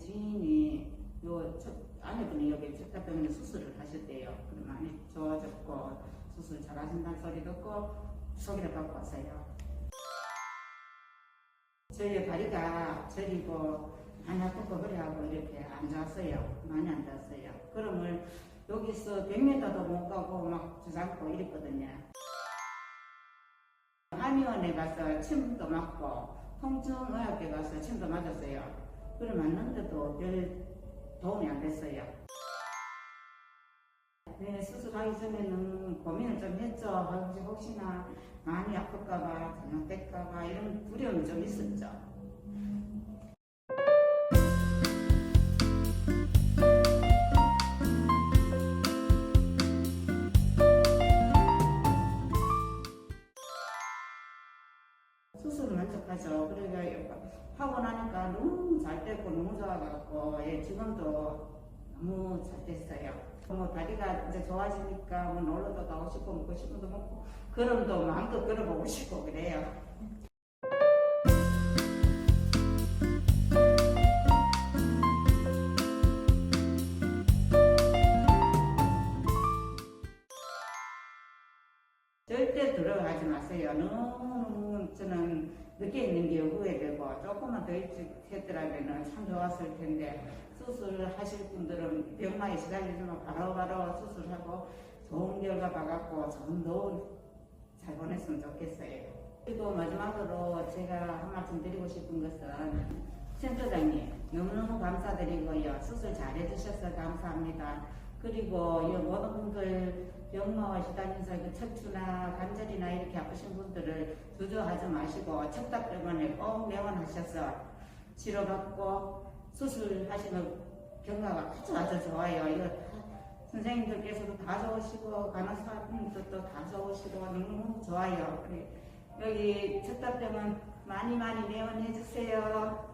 지인이 요 첫, 아내분이 여기 척다병원에 수술을 하셨대요. 그럼 많이 좋아졌고 수술 잘하신다는 소리 듣고 소개를 받고 왔어요. 저희 다리가 저리고 많이 아프고 허리하고 이렇게 안 좋았어요. 많이 안 좋았어요. 그러면 여기서 100m도 못 가고 막 주잡고 이랬거든요. 한의원에 가서 침도 맞고 통증 의학에 가서 침도 맞았어요. 그래 맞는데도 별 도움이 안 됐어요. 네, 수술하기 전에는 고민을 좀 했죠. 아, 혹시 혹시나 많이 아플까봐, 잘못될까봐 이런 두려움이 좀 있었죠. 수술 만족하죠. 그러니까 하고 나니까 너무 잘 됐고 너무 좋아갖고 예, 지금도 너무 잘 됐어요. 뭐 다리가 이제 좋아지니까 뭐 놀러도 가고 싶고 먹고 싶어도 먹고 걸음도 마음껏 걸어보고 싶고 그래요. 절대 들어가지 마세요. 너무 저는 늦게 있는 게 후회되고 조금만 더 일찍 했더라면 참 좋았을 텐데 수술하실 분들은 병마에 시달리지만 바로바로 수술하고 좋은 결과 봐갖고 좋은 노을 잘 보냈으면 좋겠어요. 그리고 마지막으로 제가 한 말씀 드리고 싶은 것은 센터장님 너무너무 감사드리고요. 수술 잘 해주셔서 감사합니다. 그리고 이 모든 분들 병마와 시달리면서 그 척추나 관절이나 이렇게 아프신 분들을 주저하지 마시고 척닥병원에 꼭 내원하셔서 치료받고 수술하시는 경과가 아주 아주 좋아요. 이거 다 선생님들께서도 다 좋으시고 간호사 분들도 다 좋으시고 너무 좋아요. 여기 척닥병원 많이 많이 내원해 주세요.